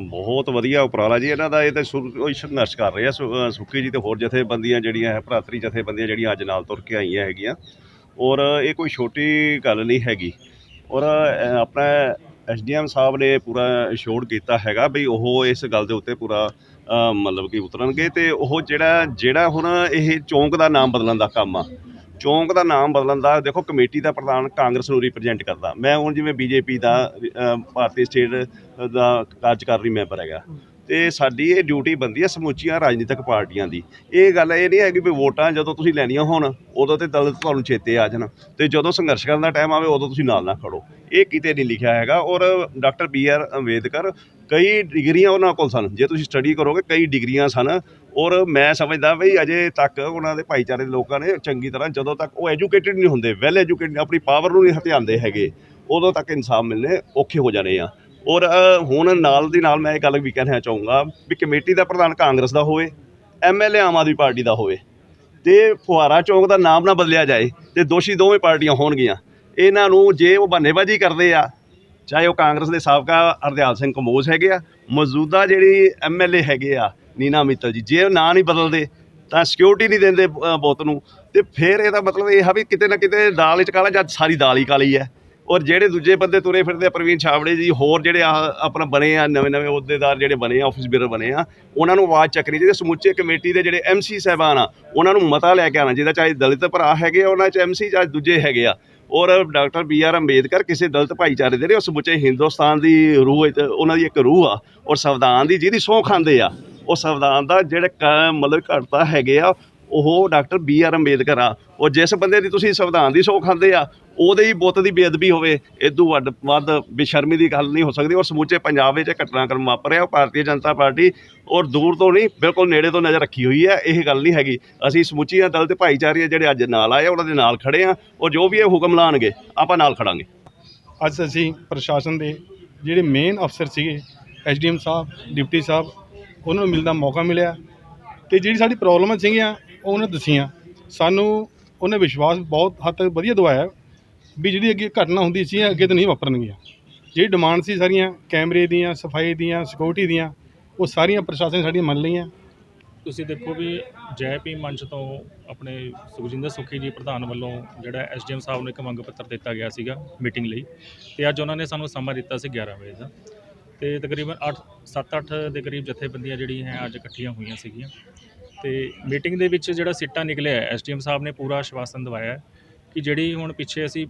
ਬਹੁਤ ਵਧੀਆ ਉਪਰਾਲਾ ਜੀ ਇਹਨਾਂ ਦਾ ਇਹ ਤਾਂ ਸ਼ੁਰੂ ਸੰਘਰਸ਼ ਕਰ ਰਹੇ ਆ ਸੁ- ਸੁੱਖੀ ਜੀ ਤੇ ਹੋਰ ਜਥੇਬੰਦੀਆਂ ਜਿਹੜੀਆਂ ਹੈ ਭਰਾਤਰੀ ਜਥੇਬੰਦੀਆਂ ਜਿਹੜੀਆਂ ਅੱਜ ਨਾਲ ਤੁਰ ਕੇ ਆਈਆਂ ਹੈਗੀਆਂ। ਔਰ ਇਹ ਕੋਈ ਛੋਟੀ ਗੱਲ ਨਹੀਂ ਹੈਗੀ। ਔਰ ਅ, ਆਪਣਾ ਐਸਡੀਐਮ ਸਾਹਿਬ ਨੇ ਪੂਰਾ ਸ਼ੋਰ ਕੀਤਾ ਹੈਗਾ ਵੀ ਉਹ ਇਸ ਗੱਲ ਦੇ ਉੱਤੇ ਪੂਰਾ ਮਤਲਬ ਕਿ ਉਤਰਨਗੇ ਤੇ ਉਹ ਜਿਹੜਾ ਜਿਹੜਾ ਹੁਣ ਇਹ ਚੌਂਕ ਦਾ ਨਾਮ ਬਦਲਣ ਦਾ ਕੰਮ ਆ ਚੌਂਕ ਦਾ ਨਾਮ ਬਦਲਣ ਦਾ ਦੇਖੋ ਕਮੇਟੀ ਦਾ ਪ੍ਰਧਾਨ ਕਾਂਗਰਸ ਨੂੰ ਰਿਪਰੈਜ਼ੈਂਟ ਕਰਦਾ। ਮੈਂ ਹੁਣ ਜਿਵੇਂ ਬੀਜੇਪੀ ਦਾ ਅ, ਭਾਰਤੀ ਸਟੇਟ ਦਾ ਕਾਰਜਕਾਰੀ ਮੈਂਬਰ ਹੈਗਾ। ਤੇ ਸਾਡੀ ਇਹ ਡਿਊਟੀ ਬੰਦੀ ਹੈ ਸਮੁੱਚੀਆਂ ਰਾਜਨੀਤਿਕ ਪਾਰਟੀਆਂ ਦੀ। ਇਹ ਗੱਲ ਇਹ ਨਹੀਂ ਹੈਗੀ ਵੀ ਵੋਟਾਂ ਜਦੋਂ ਤੁਸੀਂ ਲੈਣੀਆਂ ਹੋਣ ਉਦੋਂ ਤੇ ਦਲਿਤ ਤੁਹਾਨੂੰ ਚੇਤੇ ਆ ਜਾਣ। ਤੇ ਜਦੋਂ ਸੰਘਰਸ਼ ਕਰਨ ਦਾ ਟਾਈਮ ਆਵੇ ਉਦੋਂ ਤੁਸੀਂ ਨਾਲ ਨਾ ਖੜੋ। ਇਹ ਕਿਤੇ ਨਹੀਂ ਲਿਖਿਆ ਹੈਗਾ। ਔਰ ਡਾਕਟਰ ਬੀ ਆਰ ਅੰਬੇਦਕਰ ਕਈ ਡਿਗਰੀਆਂ ਉਹਨਾਂ ਕੋਲ ਸਨ। ਜੇ ਤੁਸੀਂ ਸਟੱਡੀ ਕਰੋਗੇ ਕਈ ਡਿਗਰੀਆਂ ਸਨ ਔਰ ਮੈਂ ਸਮਝਦਾ ਵੀ ਅਜੇ ਤੱਕ ਉਹਨਾਂ ਦੇ ਭਾਈਚਾਰੇ ਦੇ ਲੋਕਾਂ ਨੇ ਚੰਗੀ ਤਰ੍ਹਾਂ ਜਦੋਂ ਤੱਕ ਉਹ ਐਜੂਕੇਟਿਡ ਨਹੀਂ ਹੁੰਦੇ ਵੈਲ ਐਜੂਕੇਟਡ ਆਪਣੀ ਪਾਵਰ ਨੂੰ ਨਹੀਂ ਹਥਿਆਉਂਦੇ ਹੈਗੇ, ਉਦੋਂ ਤੱਕ ਇਨਸਾਫ ਮਿਲਣੇ ਔਖੇ ਹੋ ਜਾਣੇ ਆ। ਔਰ ਹੁਣ ਨਾਲ ਦੀ ਨਾਲ ਮੈਂ ਇਹ ਗੱਲ ਵੀ ਕਹਿਣਾ ਚਾਹੂੰਗਾ ਵੀ ਕਮੇਟੀ ਦਾ ਪ੍ਰਧਾਨ ਕਾਂਗਰਸ ਦਾ ਹੋਵੇ ਐਮਐਲਏ ਆਮ ਆਦਮੀ ਪਾਰਟੀ ਦਾ ਹੋਵੇ ਤੇ ਫੁਹਾਰਾ ਚੌਂਕ ਦਾ ਨਾਮ ਨਾ ਬਦਲਿਆ ਜਾਏ ਤੇ ਦੋਸ਼ੀ ਦੋਵੇਂ ਪਾਰਟੀਆਂ ਹੋਣਗੀਆਂ, ਇਹਨਾਂ ਨੂੰ ਜੇ ਉਹ ਬੰਨੇਬਾਜ਼ੀ ਕਰਦੇ ਆ, ਚਾਹੇ ਉਹ ਕਾਂਗਰਸ ਦੇ ਸਾਬਕਾ ਹਰਦਿਆਲ ਸਿੰਘ ਕੰਬੋਜ ਹੈਗੇ ਆ, ਮੌਜੂਦਾ ਜਿਹੜੀ ਐਮਐਲਏ ਹੈਗੇ ਆ ਨੀਨਾ ਮਿੱਤਲ ਜੀ ਜੇ ਉਹ ਨਾਂ ਨਹੀਂ ਬਦਲਦੇ ਤਾਂ ਸਿਕਿਉਰਿਟੀ ਨਹੀਂ ਦਿੰਦੇ ਅ, ਬੁੱਤ ਨੂੰ। ਤੇ ਫਿਰ ਇਹਦਾ ਮਤਲਬ ਇਹ ਆ ਵੀ ਕਿਤੇ ਨਾ ਕਿਤੇ ਦਾਲ ਵਿੱਚ ਕਾਲਾ ਜਾਂ ਸਾਰੀ ਦਾਲ ਹੀ ਕਾਲੀ ਹੈ। ਔਰ ਜਿਹੜੇ ਦੂਜੇ ਬੰਦੇ ਤੁਰੇ ਫਿਰਦੇ ਆ ਪ੍ਰਵੀਨ ਛਾਵੜੇ ਜੀ ਹੋਰ ਜਿਹੜੇ ਆ ਆਪਣਾ ਬਣੇ ਆ ਨਵੇਂ ਨਵੇਂ ਅਹੁਦੇਦਾਰ ਜਿਹੜੇ ਬਣੇ ਆ ਆਫਿਸ ਬੀਅਰ ਬਣੇ ਆ ਉਹਨਾਂ ਨੂੰ ਆਵਾਜ਼ ਚੱਕਣੀ ਚਾਹੀਦੀ ਸਮੁੱਚੇ ਕਮੇਟੀ ਦੇ ਜਿਹੜੇ ਐਮਸੀ ਸਾਹਿਬਾਨ ਆ ਉਹਨਾਂ ਨੂੰ ਮਤਾ ਲੈ ਕੇ ਆਉਣਾ ਜਿਹਦਾ ਚਾਹੇ ਦਲਿਤ ਭਰਾ ਹੈਗੇ ਆ ਉਹਨਾਂ ਚ ਐਮਸੀ ਚਾਹੇ ਦੂਜੇ ਹੈਗੇ ਆ। ਔਰ ਡਾਕਟਰ ਬੀ ਆਰ ਅੰਬੇਦਕਰ ਕਿਸੇ ਦਲਿਤ ਭਾਈਚਾਰੇ ਦੇ ਨੇ ਉਹ ਸਮੁੱਚੇ ਹਿੰਦੁਸਤਾਨ ਦੀ ਰੂਹ ਉਹਨਾਂ ਦੀ ਇੱਕ ਰੂਹ ਆ ਔਰ ਸੰਵਿਧਾਨ ਦੀ ਜਿਹਦੀ ਸੌਂ ਖਾਂਦੇ ਆ। ਉਹ ਸੰਵਿਧਾਨ ਦਾ ਜਿਹੜੇ ਕ- ਮਤਲਬ ਘੜਤਾ ਹੈਗੇ ਆ ਉਹ ਡਾਕਟਰ ਬੀ ਆਰ ਅੰਬੇਦਕਰ ਆ। ਉਹ ਜਿਸ ਬੰਦੇ ਦੀ ਤੁਸੀਂ ਸੰਵਿਧਾਨ ਦੀ ਸਹੁੰ ਖਾਂਦੇ ਆ ਉਹਦੇ ਹੀ ਬੁੱਤ ਦੀ ਬੇਅਦਬੀ ਹੋਵੇ ਇਦੋਂ ਵੱਡ ਵੱਧ ਬੇਸ਼ਰਮੀ ਦੀ ਗੱਲ ਨਹੀਂ ਹੋ ਸਕਦੀ ਔਰ ਸਮੁੱਚੇ ਪੰਜਾਬ ਵਿੱਚ ਘਟਨਾਕ੍ਰਮ ਵਾਪਰ ਰਿਹਾ ਉਹ ਭਾਰਤੀ ਜਨਤਾ ਪਾਰਟੀ ਔਰ ਦੂਰ ਤੋਂ ਨਹੀਂ ਬਿਲਕੁਲ ਨੇੜੇ ਤੋਂ ਨਜ਼ਰ ਰੱਖੀ ਹੋਈ ਹੈ ਇਹ ਗੱਲ ਨਹੀਂ ਹੈਗੀ। ਅਸੀਂ ਸਮੁੱਚੀਆਂ ਦਲ ਤੇ ਭਾਈਚਾਰੇ ਜਿਹੜੇ ਅੱਜ ਨਾਲ ਆਏ ਆ, ਉਹਨਾਂ ਦੇ ਨਾਲ ਖੜੇ ਆ ਔਰ ਜੋ ਵੀ ਇਹ ਹੁਕਮ ਲਾਣਗੇ ਆਪਾਂ ਨਾਲ ਖੜਾਂਗੇ। ਅੱਜ ਅਸੀਂ ਪ੍ਰਸ਼ਾਸਨ ਦੇ ਜਿਹੜੇ ਮੇਨ ਅਫਸਰ ਸੀਗੇ ਐਸਡੀਐਮ ਸਾਹਿਬ ਡਿਪਟੀ ਸਾਹਿਬ ਉਹਨਾਂ ਨੂੰ ਮਿਲਣ ਦਾ ਮੌਕਾ ਮਿਲਿਆ ਤੇ ਜਿਹੜੀ ਸਾਡੀ ਪ੍ਰੋਬਲਮਾਂ ਸੀਗੀਆਂ, ਉਹ ਉਹਨੇ ਦੱਸੀਆਂ। ਸਾਨੂੰ ਉਹਨੇ ਵਿਸ਼ਵਾਸ ਬਹੁਤ ਹੱਦ ਤੱਕ ਵਧੀਆ ਦਵਾਇਆ ਵੀ ਜਿਹੜੀ ਅੱਗੇ ਘਟਨਾ ਹੁੰਦੀ ਸੀ ਅੱਗੇ ਤਾਂ ਨਹੀਂ ਵਾਪਰਨਗੀਆਂ। ਜਿਹੜੀ ਡਿਮਾਂਡ ਸੀ ਸਾਰੀਆਂ, ਕੈਮਰੇ ਦੀਆਂ, ਸਫ਼ਾਈ ਦੀਆਂ ਸਿਕਿਉਰਿਟੀ ਦੀਆਂ, ਉਹ ਸਾਰੀਆਂ ਪ੍ਰਸ਼ਾਸਨ ਸਾਡੀਆਂ ਮੰਨ ਲਈਆਂ। ਤੁਸੀਂ ਦੇਖੋ ਵੀ ਜੈ ਪੀ ਮੰਚ ਤੋਂ ਆਪਣੇ ਸੁਖਜਿੰਦਰ ਸੁਖੀ ਜੀ ਪ੍ਰਧਾਨ ਵੱਲੋਂ ਜਿਹੜਾ ਐਸਡੀਐਮ ਸਾਹਿਬ ਨੂੰ ਇੱਕ ਮੰਗ ਪੱਤਰ ਦਿੱਤਾ ਗਿਆ ਸੀਗਾ ਮੀਟਿੰਗ ਲਈ ਤੇ ਅੱਜ ਉਹਨਾਂ ਨੇ ਸਾਨੂੰ ਸਮਾਂ ਦਿੱਤਾ ਸੀ 11 ਵਜੇ ਦਾ। ਤੇ ਤਕਰੀਬਨ 8 7-8 ਦੇ ਕਰੀਬ ਜਥੇਬੰਦੀਆਂ ਜਿਹੜੀਆਂ ਹੈ, ਅੱਜ ਇਕੱਠੀਆਂ ਹੋਈਆਂ ਸੀਗੀਆਂ। ਤੇ ਮੀਟਿੰਗ ਦੇ ਵਿੱਚ ਜਿਹੜਾ ਸਿੱਟਾ ਨਿਕਲਿਆ ਐਸਡੀਐਮ ਸਾਹਿਬ ਨੇ ਪੂਰਾ ਆਸ਼ਵਾਸਨ ਦਵਾਇਆ ਕਿ ਜਿਹੜੀ ਹੁਣ ਪਿੱਛੇ ਅਸੀਂ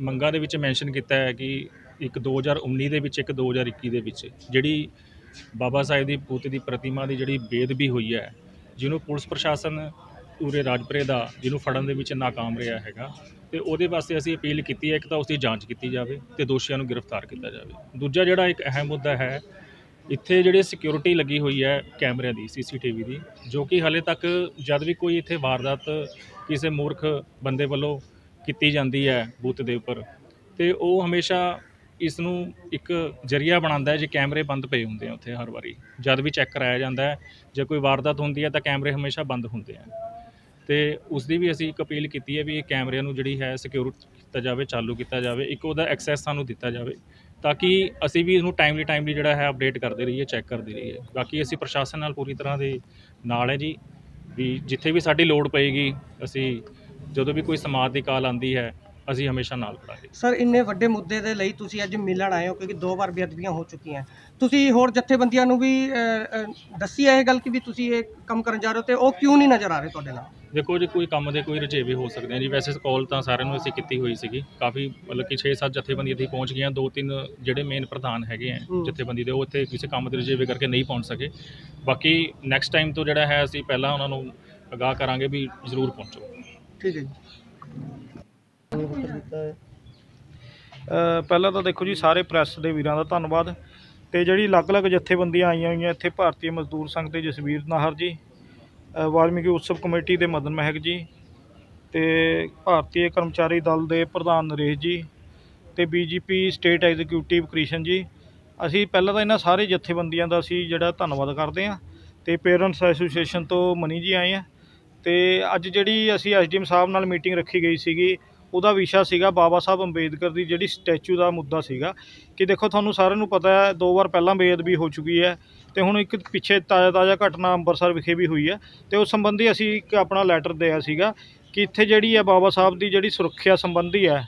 ਮੰਗਾਂ ਦੇ ਵਿੱਚ ਮੈਂਸ਼ਨ ਕੀਤਾ ਹੈ ਕਿ ਇੱਕ 2019 ਦੇ ਵਿੱਚ, ਇੱਕ 2021 ਦੇ ਵਿੱਚ ਜਿਹੜੀ ਬਾਬਾ ਸਾਹਿਬ ਦੀ ਪੁੱਤ ਦੀ ਪ੍ਰਤਿਮਾ ਦੀ ਜਿਹੜੀ ਬੇਦਬੀ ਹੋਈ ਹੈ, ਜਿਹਨੂੰ ਪੁਲਿਸ ਪ੍ਰਸ਼ਾਸਨ ਪੂਰੇ ਰਾਜਪੁਰੇ ਦਾ, ਜਿਹਨੂੰ ਫੜਨ ਦੇ ਵਿੱਚ ਨਾਕਾਮ ਰਿਹਾ ਹੈਗਾ ਤੇ ਉਹਦੇ ਵਾਸਤੇ ਅਸੀਂ ਅਪੀਲ ਕੀਤੀ ਹੈ, ਇੱਕ ਤਾਂ ਉਸ ਦੀ ਜਾਂਚ ਕੀਤੀ ਜਾਵੇ ਤੇ ਦੋਸ਼ੀਆਂ ਨੂੰ ਗ੍ਰਿਫਤਾਰ ਕੀਤਾ ਜਾਵੇ। ਦੂਜਾ ਜਿਹੜਾ ਇੱਕ ਅਹਿਮ ਮੁੱਦਾ ਹੈ, ਇੱਥੇ ਜਿਹੜੇ ਸਿਕਿਉਰਿਟੀ ਲੱਗੀ ਹੋਈ ਹੈ ਕੈਮਰਿਆਂ ਦੀ, ਸੀਸੀਟੀਵੀ ਦੀ, ਜੋ ਕਿ ਹਾਲੇ ਤੱਕ ਜਦ ਵੀ ਕੋਈ ਇੱਥੇ ਵਾਰਦਾਤ ਕਿਸੇ ਮੂਰਖ ਬੰਦੇ ਵੱਲੋਂ ਕੀਤੀ ਜਾਂਦੀ ਹੈ ਬੂਥ ਦੇ ਉੱਪਰ, ਤੇ ਉਹ ਹਮੇਸ਼ਾ ਇਸ ਨੂੰ ਇੱਕ ਜਰੀਆ ਬਣਾਉਂਦਾ ਹੈ ਜੇ ਕੈਮਰੇ ਬੰਦ ਪਏ ਹੁੰਦੇ ਆ ਉੱਥੇ ਹਰ ਵਾਰੀ। ਜਦ ਵੀ ਚੈੱਕ ਕਰਾਇਆ ਜਾਂਦਾ ਹੈ, ਜੇ ਕੋਈ ਵਾਰਦਾਤ ਹੁੰਦੀ ਹੈ ਤਾਂ ਕੈਮਰੇ ਹਮੇਸ਼ਾ ਬੰਦ ਹੁੰਦੇ ਆ। ਤੇ ਉਸ ਦੀ ਵੀ ਅਸੀਂ ਇੱਕ ਅਪੀਲ ਕੀਤੀ ਹੈ ਵੀ ਇਹ ਕੈਮਰਿਆਂ ਨੂੰ ਜਿਹੜੀ ਹੈ ਸਿਕਿਉਰ ਕੀਤਾ ਜਾਵੇ, ਚਾਲੂ ਕੀਤਾ ਜਾਵੇ, ਇੱਕ ਉਹਦਾ ਐਕਸੈਸ ਸਾਨੂੰ ਦਿੱਤਾ ਜਾਵੇ ਤਾਂ ਕਿ ਅਸੀਂ ਵੀ ਇਹਨੂੰ ਟਾਈਮਲੀ ਟਾਈਮਲੀ ਜਿਹੜਾ ਹੈ ਅਪਡੇਟ ਕਰਦੇ ਰਹੀਏ ਚੈੱਕ ਕਰਦੇ ਰਹੀਏ। ਬਾਕੀ ਅਸੀਂ ਪ੍ਰਸ਼ਾਸਨ ਨਾਲ ਪੂਰੀ ਤਰ੍ਹਾਂ ਦੇ ਨਾਲ ਹੈ ਜੀ, ਵੀ ਜਿੱਥੇ ਵੀ ਸਾਡੀ ਲੋੜ ਪਏਗੀ, ਅਸੀਂ ਜਦੋਂ ਵੀ ਕੋਈ ਸਮਾਜ ਦੀ ਕਾਲ ਆਂਦੀ ਹੈ ਅਸੀਂ ਹਮੇਸ਼ਾ ਨਾਲ ਖੜਾਂਗੇ ਸਰ ਇੰਨੇ ਵੱਡੇ ਮੁੱਦੇ ਦੇ ਲਈ ਤੁਸੀਂ ਅੱਜ ਮਿਲਣ ਆਏ ਹੋ ਕਿਉਂਕਿ ਦੋ ਵਾਰ ਬੇਅਦਬੀਆਂ ਹੋ ਚੁੱਕੀਆਂ ਤੁਸੀਂ ਹੋਰ ਜਥੇਬੰਦੀਆਂ ਨੂੰ ਵੀ ਅ, ਅ, ਦੱਸੀ ਹੈ ਇਹ ਗੱਲ ਕਿ ਵੀ ਤੁਸੀਂ ਇਹ ਕੰਮ ਕਰਨ ਜਾ ਰਹੇ ਹੋ ਤੇ ਉਹ ਕਿਉਂ ਨਹੀਂ ਨਜ਼ਰ ਆ ਰਹੇ ਤੁਹਾਡੇ ਨਾਲ? ਦੇਖੋ ਜੀ ਕੋਈ ਕੰਮ ਦੇ ਕੋਈ ਰੁਝੇਵੇ ਹੋ ਸਕਦੇ ਆ ਜੀ। ਵੈਸੇ ਕਾਲ ਤਾਂ ਸਾਰਿਆਂ ਨੂੰ ਅਸੀਂ ਕੀਤੀ ਹੋਈ ਸੀਗੀ। ਕਾਫੀ ਮਤਲਬ ਕਿ 6-7 ਜਥੇਬੰਦੀਆਂ ਦੀ ਪਹੁੰਚ ਗਈਆਂ। ਦੋ ਤਿੰਨ ਜਿਹੜੇ ਮੇਨ ਪ੍ਰਧਾਨ ਹੈਗੇ ਆ ਹੂੰ। ਜਥੇਬੰਦੀ ਦੇ ਉਹ ਇੱਥੇ ਕਿਸੇ ਕੰਮ ਦੇ ਰੁਝੇਵੇ ਕਰਕੇ ਨਹੀਂ ਪਹੁੰਚ ਸਕੇ। ਬਾਕੀ ਨੈਕਸਟ ਟਾਈਮ ਤੋਂ ਜਿਹੜਾ ਹੈ ਅਸੀਂ ਪਹਿਲਾਂ ਉਹਨਾਂ ਨੂੰ ਅਗਾਹ ਕਰਾਂਗੇ ਵੀ ਜ਼ਰੂਰ ਪਹੁੰਚੋ। ਠੀਕ ਹੈ ਜੀ। ਅ, ਪਹਿਲਾਂ ਤਾਂ ਦੇਖੋ ਜੀ ਸਾਰੇ ਪ੍ਰੈਸ ਦੇ ਵੀਰਾਂ ਦਾ ਧੰਨਵਾਦ। ਤੇ ਜਿਹੜੀ ਅਲੱਗ-ਅਲੱਗ ਜਥੇਬੰਦੀਆਂ ਆਈਆਂ ਹੋਈਆਂ ਇੱਥੇ ਭਾਰਤੀ ਮਜ਼ਦੂਰ ਸੰਘ ਦੇ ਜਸਵੀਰ ਨਾਹਰ ਜੀ ਅ, ਵਾਲਮੀਕੀ ਉਤਸਵ ਕਮੇਟੀ ਦੇ ਮਦਨ ਮਹਿਕ ਜੀ ਤੇ ਭਾਰਤੀ ਕਰਮਚਾਰੀ ਦਲ ਦੇ ਪ੍ਰਧਾਨ ਨਰੇਸ਼ ਜੀ ਤੇ ਬੀਜੇਪੀ ਸਟੇਟ ਐਗਜ਼ੀਕਿਊਟਿਵ ਕ੍ਰਿਸ਼ਨ ਜੀ। ਅਸੀਂ ਪਹਿਲਾਂ ਤਾਂ ਇਹਨਾਂ ਸਾਰੇ ਜਥੇਬੰਦੀਆਂ ਦਾ ਅਸੀਂ ਜਿਹੜਾ ਧੰਨਵਾਦ ਕਰਦੇ ਹਾਂ। ਤੇ ਪੇਰੈਂਟਸ ਐਸੋਸੀਏਸ਼ਨ ਤੋਂ ਮਨੀ ਜੀ ਆਏ ਆ। ਤੇ ਅੱਜ ਜਿਹੜੀ ਅਸੀਂ ਐਸਡੀਐਮ ਸਾਹਿਬ ਨਾਲ ਮੀਟਿੰਗ ਰੱਖੀ ਗਈ ਸੀਗੀ ਉਹਦਾ ਵਿਸ਼ਾ ਸੀਗਾ ਬਾਬਾ ਸਾਹਿਬ ਅੰਬੇਦਕਰ ਦੀ ਜਿਹੜੀ ਸਟੈਚੂ ਦਾ ਮੁੱਦਾ ਸੀਗਾ। ਕਿ ਦੇਖੋ, ਤੁਹਾਨੂੰ ਸਾਰਿਆਂ ਨੂੰ ਪਤਾ ਹੈ, ਦੋ ਵਾਰ ਪਹਿਲਾਂ ਬੇਅਦਬੀ ਹੋ ਚੁੱਕੀ ਹੈ ਤੇ ਹੁਣ ਇੱਕ ਪਿੱਛੇ ਤਾਜ਼ਾ ਤਾਜ਼ਾ ਘਟਨਾ ਅੰਮ੍ਰਿਤਸਰ ਵਿਖੇ ਵੀ ਹੋਈ ਹੈ ਤੇ ਉਸ ਸੰਬੰਧੀ ਅਸੀਂ ਇੱਕ ਆਪਣਾ ਲੈਟਰ ਦਿਆ ਸੀਗਾ ਕਿ ਇੱਥੇ ਜਿਹੜੀ ਹੈ ਬਾਬਾ ਸਾਹਿਬ ਦੀ ਜਿਹੜੀ ਸੁਰੱਖਿਆ ਸੰਬੰਧੀ ਹੈ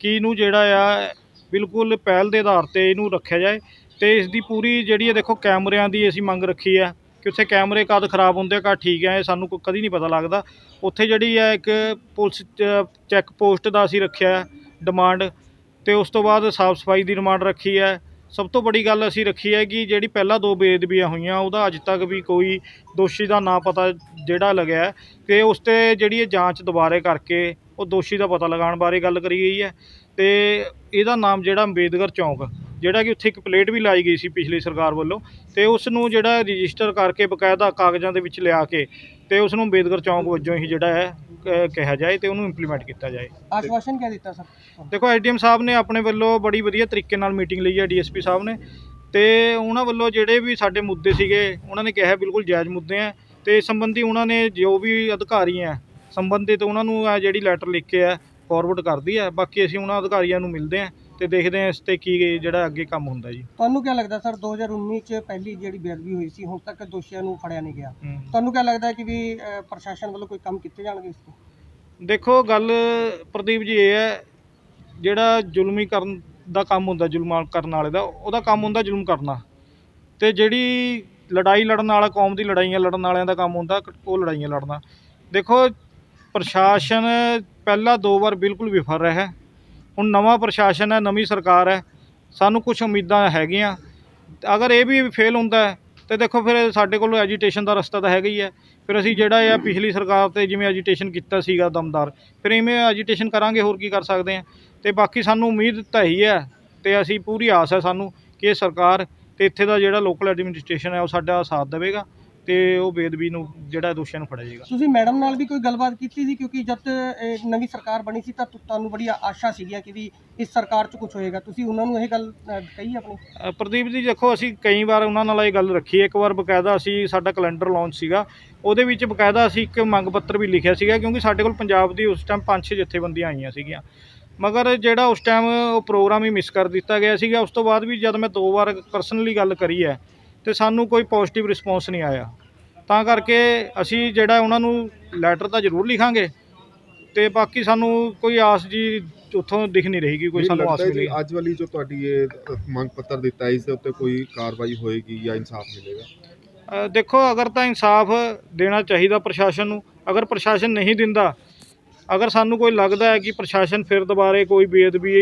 ਕਿ ਇਹਨੂੰ ਜਿਹੜਾ ਆ, ਬਿਲਕੁਲ ਪਹਿਲ ਦੇ ਆਧਾਰ ਤੇ ਇਹਨੂੰ ਰੱਖਿਆ ਜਾਏ ਤੇ ਇਸ ਦੀ ਪੂਰੀ ਜਿਹੜੀ ਹੈ ਦੇਖੋ, ਕੈਮਰਿਆਂ ਦੀ ਅਸੀਂ ਮੰਗ ਰੱਖੀ ਹੈ। ਕਿ ਉੱਥੇ ਕੈਮਰੇ ਕਦ ਖਰਾਬ ਹੁੰਦੇ ਆ, ਕਦ ਠੀਕ ਹੈ ਇਹ ਸਾਨੂੰ ਕੋਈ ਕਦੀ ਨਹੀਂ ਪਤਾ ਲੱਗਦਾ। ਉੱਥੇ ਜਿਹੜੀ ਹੈ ਇੱਕ ਪੁਲਿਸ ਚੈੱਕ ਪੋਸਟ ਦਾ ਅਸੀਂ ਰੱਖਿਆ ਡਿਮਾਂਡ, ਤੇ ਉਸ ਤੋਂ ਬਾਅਦ ਸਾਫ਼ ਸਫ਼ਾਈ ਦੀ ਡਿਮਾਂਡ ਰੱਖੀ ਹੈ ਸਭ ਤੋਂ ਬੜੀ ਗੱਲ ਅਸੀਂ ਰੱਖੀ ਹੈ ਕਿ ਜਿਹੜੀ ਪਹਿਲਾਂ ਦੋ ਬੇਅਦਬੀਆਂ ਹੋਈਆਂ, ਉਹਦਾ ਅੱਜ ਤੱਕ ਵੀ ਕੋਈ ਦੋਸ਼ੀ ਦਾ ਨਾਂ ਪਤਾ ਜਿਹੜਾ ਲੱਗਿਆ ਹੈ ਤੇ ਉਸ ਤੇ ਜਿਹੜੀ ਇਹ ਜਾਂਚ ਦੁਬਾਰੇ ਕਰਕੇ ਉਹ ਦੋਸ਼ੀ ਦਾ ਪਤਾ ਲਗਾਉਣ ਬਾਰੇ ਗੱਲ ਕਰੀ ਗਈ ਹੈ ਤੇ ਇਹਦਾ ਨਾਮ ਜਿਹੜਾ ਅੰਬੇਦਕਰ ਚੌਂਕ ਜਿਹੜਾ ਕਿ ਉੱਥੇ ਇੱਕ ਪਲੇਟ ਵੀ ਲਾਈ ਗਈ ਸੀ ਪਿਛਲੀ ਸਰਕਾਰ ਵੱਲੋਂ ਤੇ ਉਸ ਨੂੰ ਜਿਹੜਾ ਰਜਿਸਟਰ ਕਰਕੇ ਬਕਾਇਦਾ ਕਾਗਜ਼ਾਂ ਦੇ ਵਿੱਚ ਲਿਆ ਕੇ ਤੇ ਉਸ ਨੂੰ ਅੰਬੇਦਕਰ ਚੌਂਕ ਵਜੋਂ ਹੀ ਜਿਹੜਾ ਹੈ ਕਿਹਾ ਜਾਏ ਤੇ ਉਹਨੂੰ ਇੰਪਲੀਮੈਂਟ ਕੀਤਾ ਜਾਏ। ਆਸ਼ਵਾਸਨ ਕਿਆ ਦਿੱਤਾ ਸਰ? ਦੇਖੋ ਐਸਡੀਐਮ ਸਾਹਿਬ ਨੇ ਆਪਣੇ ਵੱਲੋਂ ਬੜੀ ਵਧੀਆ ਤਰੀਕੇ ਨਾਲ ਮੀਟਿੰਗ ਲਈ ਹੈ ਡੀਐਸਪੀ ਸਾਹਿਬ ਨੇ। ਤੇ ਉਹਨਾਂ ਵੱਲੋਂ ਜਿਹੜੇ ਵੀ ਸਾਡੇ ਮੁੱਦੇ ਸੀਗੇ ਉਹਨਾਂ ਨੇ ਕਿਹਾ ਬਿਲਕੁਲ ਜਾਇਜ਼ ਮੁੱਦੇ ਆ। ਤੇ ਇਸ ਸੰਬੰਧੀ ਉਹਨਾਂ ਨੇ ਜੋ ਵੀ ਅਧਿਕਾਰੀ ਆ ਸੰਬੰਧਿਤ ਉਹਨਾਂ ਨੂੰ ਆ ਜਿਹੜੀ ਲੈਟਰ ਲਿਖ ਕੇ ਆ ਫਾਰਵਰਡ ਕਰਦੀ ਹੈ ਬਾਕੀ ਅਸੀਂ ਉਹਨਾਂ ਅਧਿਕਾਰੀਆਂ ਨੂੰ ਮਿਲਦੇ ਆ ਤੇ ਦੇਖਦੇ ਆ ਇਸ ਤੇ ਕੀ ਜਿਹੜਾ ਅੱਗੇ ਕੰਮ ਹੁੰਦਾ ਜੀ। ਤੁਹਾਨੂੰ ਕੀ ਲੱਗਦਾ ਸਰ 2019 ਚ ਪਹਿਲੀ ਜਿਹੜੀ ਬੇਅਦਬੀ ਹੋਈ ਸੀ ਹੁਣ ਤੱਕ ਦੋਸ਼ੀਆਂ ਨੂੰ ਫੜਿਆ ਨਹੀਂ ਗਿਆ। ਹੂੰ। ਤੁਹਾਨੂੰ ਕੀ ਲੱਗਦਾ ਕਿ ਵੀ ਅ, ਪ੍ਰਸ਼ਾਸਨ ਵੱਲੋਂ ਕੋਈ ਕੰਮ ਕੀਤੇ ਜਾਣਗੇ ਇਸ ਤੇ? ਦੇਖੋ ਗੱਲ ਪ੍ਰਦੀਪ ਜੀ ਇਹ ਹੈ ਜਿਹੜਾ ਜ਼ੁਲਮੀ ਕਰਨ ਦਾ ਕੰਮ ਹੁੰਦਾ ਜ਼ੁਲਮ ਕਰਨ ਵਾਲੇ ਦਾ ਉਹਦਾ ਕੰਮ ਹੁੰਦਾ ਜ਼ੁਲਮ ਕਰਨਾ। ਤੇ ਜਿਹੜੀ ਲੜਾਈ ਲੜਨ ਵਾਲਾ ਕੌਮ ਦੀ ਲੜਾਈਆਂ ਲੜਨ ਵਾਲਿਆਂ ਦਾ ਕੰਮ ਹੁੰਦਾ ਉਹ ਲੜਾਈਆਂ ਲੜਨਾ। ਦੇਖੋ ਪ੍ਰਸ਼ਾਸਨ ਪਹਿਲਾਂ ਦੋ ਵਾਰ ਬਿਲਕੁਲ ਵਿਫਲ ਰਿਹਾ ਹੁਣ ਨਵਾਂ ਪ੍ਰਸ਼ਾਸਨ ਹੈ, ਨਵੀਂ ਸਰਕਾਰ ਹੈ। ਸਾਨੂੰ ਕੁਝ ਉਮੀਦਾਂ ਹੈਗੀਆਂ। ਅਗਰ ਇਹ ਵੀ ਫੇਲ ਹੁੰਦਾ ਹੈ, ਤੇ ਦੇਖੋ ਫਿਰ ਸਾਡੇ ਕੋਲ ਐਜੀਟੇਸ਼ਨ ਦਾ ਰਸਤਾ ਤਾਂ ਹੈਗਾ ਹੀ ਹੈ। ਫਿਰ ਅਸੀਂ ਜਿਹੜਾ ਆ, ਪਿਛਲੀ ਸਰਕਾਰ ਤੇ ਜਿਵੇਂ ਐਜੀਟੇਸ਼ਨ ਕੀਤਾ ਸੀਗਾ ਦਮਦਾਰ, ਫਿਰ ਇਵੇਂ ਐਜੀਟੇਸ਼ਨ ਕਰਾਂਗੇ, ਹੋਰ ਕੀ ਕਰ ਸਕਦੇ ਹਾਂ। ਤੇ ਬਾਕੀ ਸਾਨੂੰ ਉਮੀਦ ਤਾਂ ਹੀ ਹੈ ਤੇ ਅਸੀਂ ਪੂਰੀ ਆਸ ਹੈ ਸਾਨੂੰ ਕਿ ਇਹ ਸਰਕਾਰ ਤੇ ਇੱਥੇ ਦਾ ਜਿਹੜਾ ਲੋਕਲ ਐਡਮਿਨਿਸਟ੍ਰੇਸ਼ਨ ਹੈ, ਉਹ ਸਾਡਾ ਸਾਥ ਦੇਵੇਗਾ। ਤੇ ਉਹ ਬੇਦਬੀ ਨੂੰ ਜਿਹੜਾ ਦੋਸ਼ੀਆਂ ਨੂੰ ਫੜਿਆ ਜਾਏਗਾ। ਤੁਸੀਂ ਮੈਡਮ ਨਾਲ ਵੀ ਕੋਈ ਗੱਲਬਾਤ ਕੀਤੀ ਸੀ? ਕਿਉਂਕਿ ਜਦ ਇਹ ਨਵੀਂ ਸਰਕਾਰ ਬਣੀ ਸੀ ਤਾਂ ਤੁ- ਤੁਹਾਨੂੰ ਬੜੀ ਆਸ਼ਾ ਸੀਗੀ ਕਿ ਵੀ ਇਸ ਸਰਕਾਰ 'ਚ ਕੁਝ ਹੋਏਗਾ। ਤੁਸੀਂ ਉਹਨਾਂ ਨੂੰ ਇਹ ਗੱਲ ਅ, ਕਹੀ ਆਪਣੀ? ਅ, ਪ੍ਰਦੀਪ ਜੀ ਦੇਖੋ ਅਸੀਂ ਕਈ ਵਾਰ ਉਹਨਾਂ ਨਾਲ ਇਹ ਗੱਲ ਰੱਖੀ ਹੈ। ਇੱਕ ਵਾਰ ਬਕਾਇਦਾ ਅਸੀਂ ਸਾਡਾ ਕੈਲੰਡਰ ਲਾਂਚ ਸੀਗਾ। ਉਹਦੇ ਵਿੱਚ ਬਕਾਇਦਾ ਅਸੀਂ ਇੱਕ ਮੰਗ ਪੱਤਰ ਵੀ ਲਿਖਿਆ ਸੀਗਾ ਕਿਉਂਕਿ ਸਾਡੇ ਕੋਲ ਪੰਜਾਬ ਦੀ ਉਸ ਟਾਈਮ ਪੰਜ ਛੇ ਜਥੇਬੰਦੀਆਂ ਆਈਆਂ ਸੀਗੀਆਂ। ਮਗਰ ਜਿਹੜਾ ਉਸ ਟਾਈਮ ਉਹ ਪ੍ਰੋਗਰਾਮ ਹੀ ਮਿਸ ਕਰ ਦਿੱਤਾ ਗਿਆ ਸੀਗਾ। ਉਸ ਤੋਂ ਬਾਅਦ ਵੀ ਜਦ ਮੈਂ ਦੋ ਵਾਰ ਪਰਸਨਲੀ ਗੱਲ ਕਰੀ ਹੈ ਤੇ ਸਾਨੂੰ ਕੋਈ ਪੋਜ਼ਿਟਿਵ ਰਿਸਪੌਂਸ ਨਹੀਂ ਆਇਆ। ਤਾਂ ਕਰਕੇ ਅਸੀਂ ਜਿਹੜਾ ਉਹਨਾਂ ਨੂੰ ਲੈਟਰ ਤਾਂ ਜ਼ਰੂਰ ਲਿਖਾਂਗੇ ਤੇ ਬਾਕੀ ਸਾਨੂੰ ਕੋਈ ਆਸ ਜੀ ਉੱਥੋਂ ਦਿਖ ਨਹੀਂ ਰਹੀ ਕੋਈ ਨਹੀਂ ਸਾਨੂੰ ਆਸ ਲੱਗਦਾ ਹੈ ਮਿਲੇਗੀ ਜੀ ਅੱਜ ਵਾਲੀ ਜੋ ਤੁਹਾਡੀ ਇਹ ਮੰਗ ਪੱਤਰ ਦਿੱਤਾ ਇਸ ਦੇ ਉੱਤੇ ਕੋਈ ਕਾਰਵਾਈ ਹੋਏਗੀ ਜਾਂ ਇਨਸਾਫ ਮਿਲੇਗਾ? ਦੇਖੋ ਅਗਰ ਤਾਂ ਇਨਸਾਫ ਦੇਣਾ ਚਾਹੀਦਾ ਪ੍ਰਸ਼ਾਸਨ ਨੂੰ ਅਗਰ ਪ੍ਰਸ਼ਾਸਨ ਨਹੀਂ ਦਿੰਦਾ ਅਗਰ ਸਾਨੂੰ ਕੋਈ ਲੱਗਦਾ ਹੈ ਕਿ ਪ੍ਰਸ਼ਾਸਨ ਫਿਰ ਦੁਬਾਰੇ ਕੋਈ ਬੇਅਦਬੀ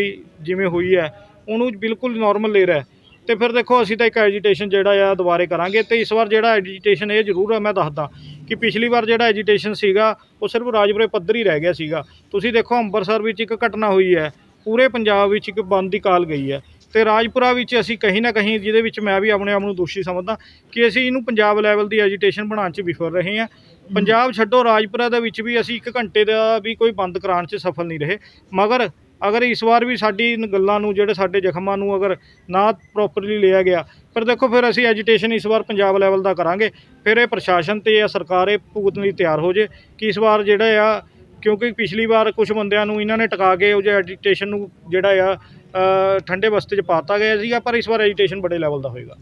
ਜਿਵੇਂ ਹੋਈ ਹੈ ਉਹਨੂੰ ਬਿਲਕੁਲ ਨਾਰਮਲ ਲੈ ਰਿਹਾ ਹੈ, ਤੇ ਫਿਰ ਦੇਖੋ, ਅਸੀਂ ਤਾਂ ਇੱਕ ਐਜੀਟੇਸ਼ਨ ਜਿਹੜਾ ਆ ਦੁਬਾਰੇ ਕਰਾਂਗੇ ਤੇ ਇਸ ਵਾਰ ਜਿਹੜਾ ਐਜੀਟੇਸ਼ਨ ਇਹ ਜ਼ਰੂਰ ਹੈ ਮੈਂ ਦੱਸਦਾ ਕਿ ਪਿਛਲੀ ਵਾਰ ਜਿਹੜਾ ਐਜੀਟੇਸ਼ਨ ਸੀਗਾ, ਉਹ ਸਿਰਫ ਰਾਜਪੁਰੇ ਪੱਧਰ ਹੀ ਰਹਿ ਗਿਆ ਸੀਗਾ। ਤੁਸੀਂ ਦੇਖੋ ਅੰਮ੍ਰਿਤਸਰ ਵਿੱਚ ਇੱਕ ਘਟਨਾ ਹੋਈ ਹੈ, ਪੂਰੇ ਪੰਜਾਬ ਵਿੱਚ ਇੱਕ ਬੰਦ ਦੀ ਕਾਲ ਗਈ ਹੈ ਤੇ ਰਾਜਪੁਰਾ ਵਿੱਚ ਅਸੀਂ ਕहीं ਨਾ ਕਹੀਂ, ਜਿਹਦੇ ਵਿੱਚ ਮੈਂ ਵੀ ਆਪਣੇ ਆਪ ਨੂੰ ਦੋਸ਼ੀ ਸਮਝਦਾ ਕਿ ਅਸੀਂ ਇਹਨੂੰ ਪੰਜਾਬ ਲੈਵਲ ਦੀ ਐਜੀਟੇਸ਼ਨ ਬਣਾਉਣ 'ਚ ਵਿਫਲ ਰਹੇ ਹਾਂ। ਪੰਜਾਬ ਛੱਡੋ, ਰਾਜਪੁਰਾ ਦੇ ਵਿੱਚ ਵੀ ਅਸੀਂ 1 ਘੰਟੇ ਦਾ ਵੀ ਕੋਈ ਬੰਦ ਕਰਾਉਣ 'ਚ ਸਫਲ ਨਹੀਂ ਰਹੇ। ਮਗਰ ਅਗਰ ਇਸ ਵਾਰ ਵੀ ਸਾਡੀ ਇਨ ਗੱਲਾਂ ਨੂੰ, ਜਿਹੜੇ ਸਾਡੇ ਜ਼ਖਮਾਂ ਨੂੰ ਅਗਰ ਨਾ ਪ੍ਰੋਪਰਲੀ ਲਿਆ ਗਿਆ ਪਰ ਦੇਖੋ, ਫਿਰ ਅਸੀਂ ਐਜੀਟੇਸ਼ਨ ਇਸ ਵਾਰ ਪੰਜਾਬ ਲੈਵਲ ਦਾ ਕਰਾਂਗੇ। ਫਿਰ ਇਹ ਪ੍ਰਸ਼ਾਸਨ ਤੇ ਜਾਂ ਸਰਕਾਰ ਇਹ ਭੁਗਤਣ ਲਈ ਤਿਆਰ ਹੋ ਜੇ ਕਿ ਇਸ ਵਾਰ ਜਿਹੜਾ ਆ, ਕਿਉਂਕਿ ਪਿਛਲੀ ਵਾਰ ਕੁਝ ਬੰਦਿਆਂ ਨੂੰ ਇਹਨਾਂ ਨੇ ਟਿਕਾ ਕੇ ਉਹ ਜਿਹੜਾ ਐਜੀਟੇਸ਼ਨ ਨੂੰ ਜਿਹੜਾ ਆ ਠੰਡੇ ਬਸਤੇ 'ਚ ਪਾਤਾ ਗਿਆ ਸੀਗਾ, ਪਰ ਇਸ ਵਾਰ ਐਜੀਟੇਸ਼ਨ ਬੜੇ ਲੈਵਲ ਦਾ ਹੋਏਗਾ।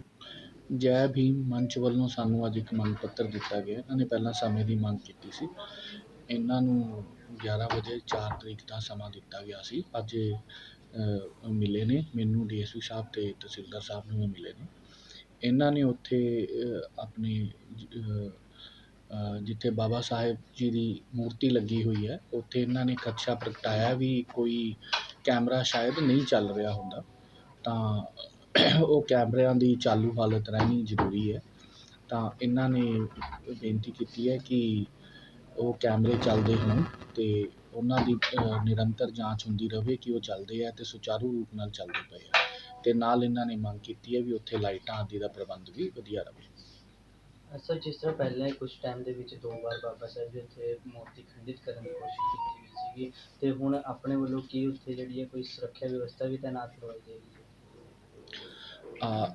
ਜੈ ਭੀਮ ਮੰਚ ਵੱਲੋਂ ਸਾਨੂੰ ਅੱਜ ਇੱਕ ਮੰਗ ਪੱਤਰ ਦਿੱਤਾ ਗਿਆ। ਇਹਨਾਂ ਨੇ ਪਹਿਲਾਂ ਸਮੇਂ ਦੀ ਮੰਗ ਕੀਤੀ ਸੀ। ਇਹਨਾਂ ਨੂੰ 11 ਵਜੇ 4 ਤਰੀਕ ਦਾ ਸਮਾਂ ਦਿੱਤਾ ਗਿਆ ਸੀ। ਅੱਜ ਮਿਲੇ ਨੇ। ਮੈਨੂੰ ਡੀਐਸਪੀ ਸਾਹਿਬ ਤੇ ਤਹਿਸੀਲਦਾਰ ਸਾਹਿਬ ਨੂੰ ਵੀ ਮਿਲੇ ਨੇ। ਇਹਨਾਂ ਨੇ ਉੱਥੇ ਆਪਣੇ ਜਿੱਥੇ ਬਾਬਾ ਸਾਹਿਬ ਜੀ ਦੀ ਮੂਰਤੀ ਲੱਗੀ ਹੋਈ ਹੈ, ਉੱਥੇ ਇਹਨਾਂ ਨੇ ਖਦਸ਼ਾ ਪ੍ਰਗਟਾਇਆ ਵੀ ਕੋਈ ਕੈਮਰਾ ਸ਼ਾਇਦ ਨਹੀਂ ਚੱਲ ਰਿਹਾ ਹੁੰਦਾ। ਤਾਂ ਉਹ ਕੈਮਰਿਆਂ ਦੀ ਚਾਲੂ ਹਾਲਤ ਰਹਿਣੀ ਜ਼ਰੂਰੀ ਹੈ। ਤਾਂ ਇਹਨਾਂ ਨੇ ਬੇਨਤੀ ਕੀਤੀ ਹੈ ਕਿ ਉਹ ਕੈਮਰੇ ਚੱਲਦੇ ਹੋਣ ਅਤੇ ਉਹਨਾਂ ਦੀ ਨਿਰੰਤਰ ਜਾਂਚ ਹੁੰਦੀ ਰਹੇ ਕਿ ਉਹ ਚੱਲਦੇ ਹੈ ਅਤੇ ਸੁਚਾਰੂ ਰੂਪ ਨਾਲ ਚੱਲਦੇ ਪਏ ਆ। ਅਤੇ ਨਾਲ ਇਹਨਾਂ ਨੇ ਮੰਗ ਕੀਤੀ ਹੈ ਵੀ ਉੱਥੇ ਲਾਈਟਾਂ ਆਦਿ ਦਾ ਪ੍ਰਬੰਧ ਵੀ ਵਧੀਆ ਰਹੇ। ਸਰ, ਜਿਸ ਤਰ੍ਹਾਂ ਪਹਿਲਾਂ ਕੁਝ ਟਾਈਮ ਦੇ ਵਿੱਚ ਦੋ ਵਾਰ ਬਾਬਾ ਸਾਹਿਬ ਜੀ ਉੱਥੇ ਮੂਰਤੀ ਖੰਡਿਤ ਕਰਨ ਦੀ ਕੋਸ਼ਿਸ਼ ਕੀਤੀ ਗਈ ਸੀਗੀ ਅਤੇ ਹੁਣ ਆਪਣੇ ਵੱਲੋਂ ਕੀ ਉੱਥੇ ਜਿਹੜੀ ਹੈ ਕੋਈ ਸੁਰੱਖਿਆ ਵਿਵਸਥਾ ਵੀ ਤਾਇਨਾਤ ਕਰਵਾਈ ਜਾਏਗੀ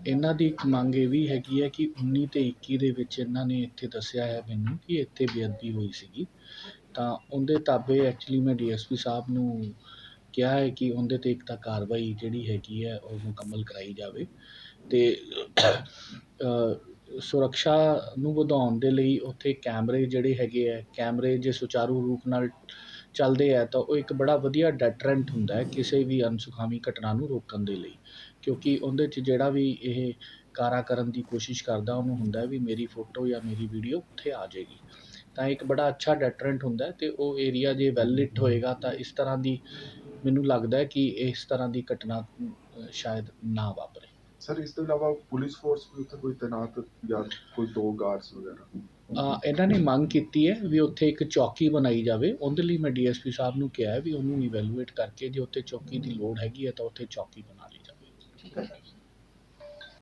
ਇਹਨਾਂ ਦੀ ਇੱਕ ਮੰਗ ਇਹ ਵੀ ਹੈਗੀ ਹੈ ਕਿ ਉੱਨੀ ਅਤੇ ਇੱਕੀ ਦੇ ਵਿੱਚ ਇਹਨਾਂ ਨੇ ਇੱਥੇ ਦੱਸਿਆ ਹੈ ਮੈਨੂੰ ਕਿ ਇੱਥੇ ਬੇਅਦਬੀ ਹੋਈ ਸੀਗੀ। ਤਾਂ ਉਹਦੇ ਤਾਬੇ ਐਕਚੁਲੀ ਮੈਂ ਡੀ ਐੱਸ ਪੀ ਸਾਹਿਬ ਨੂੰ ਕਿਹਾ ਹੈ ਕਿ ਉਹਦੇ ਤੇ ਇੱਕ ਤਾਂ ਕਾਰਵਾਈ ਜਿਹੜੀ ਹੈਗੀ ਹੈ, ਉਹ ਮੁਕੰਮਲ ਕਰਵਾਈ ਜਾਵੇ ਅਤੇ ਸੁਰੱਖਿਆ ਨੂੰ ਵਧਾਉਣ ਦੇ ਲਈ ਉੱਥੇ ਕੈਮਰੇ ਜਿਹੜੇ ਹੈਗੇ ਹੈ, ਕੈਮਰੇ ਜੇ ਸੁਚਾਰੂ ਰੂਪ ਨਾਲ ਚੱਲਦੇ ਹੈ ਤਾਂ ਉਹ ਇੱਕ ਬੜਾ ਵਧੀਆ ਡੈਟਰੈਂਟ ਹੁੰਦਾ ਹੈ ਕਿਸੇ ਵੀ ਅਣਸੁਖਾਵੀ ਘਟਨਾ ਨੂੰ ਰੋਕਣ ਦੇ ਲਈ। ਕਿਉਂਕਿ ਉਹਦੇ 'ਚ ਜਿਹੜਾ ਵੀ ਇਹ ਕਾਰਾ ਕਰਨ ਦੀ ਕੋਸ਼ਿਸ਼ ਕਰਦਾ ਉਹਨੂੰ ਹੁੰਦਾ ਵੀ ਮੇਰੀ ਫੋਟੋ ਜਾਂ ਮੇਰੀ ਵੀਡੀਓ ਉੱਥੇ ਆ ਜਾਏਗੀ। ਤਾਂ ਇੱਕ ਬੜਾ ਅੱਛਾ ਡੈਟਰੈਂਟ ਹੁੰਦਾ ਹੈ ਤੇ ਉਹ ਏਰੀਆ ਜੇ ਵੈਲ ਲਿਟ ਹੋਏਗਾ ਤਾਂ ਇਸ ਤਰ੍ਹਾਂ ਦੀ ਮੈਨੂੰ ਲੱਗਦਾ ਕਿ ਇਸ ਤਰ੍ਹਾਂ ਦੀ ਘਟਨਾ ਸ਼ਾਇਦ ਨਾ ਵਾਪਰੇ। ਸਰ ਇਸ ਤੋਂ ਇਲਾਵਾ ਪੁਲਿਸ ਫੋਰਸ ਵੀ ਉੱਥੇ ਕੋਈ ਤੈਨਾਤ ਜਾਂ ਕੋਈ ਦੋ ਗਾਰਡਸ ਵਗੈਰਾ? ਇਹਨਾਂ ਨੇ ਮੰਗ ਕੀਤੀ ਹੈ ਵੀ ਉੱਥੇ ਇੱਕ ਚੌਕੀ ਬਣਾਈ ਜਾਵੇ। ਉਹਦੇ ਲਈ ਮੈਂ ਡੀਐਸਪੀ ਸਾਹਿਬ ਨੂੰ ਕਿਹਾ ਹੈ ਵੀ ਉਹਨੂੰ ਇਵੈਲੂਏਟ ਕਰਕੇ ਜੇ ਉੱਥੇ ਚੌਕੀ ਦੀ ਲੋੜ ਹੈਗੀ ਹੈ ਤਾਂ ਉੱਥੇ ਚੌਕੀ ਬਣਾ ਲਈ ਜਾਵੇ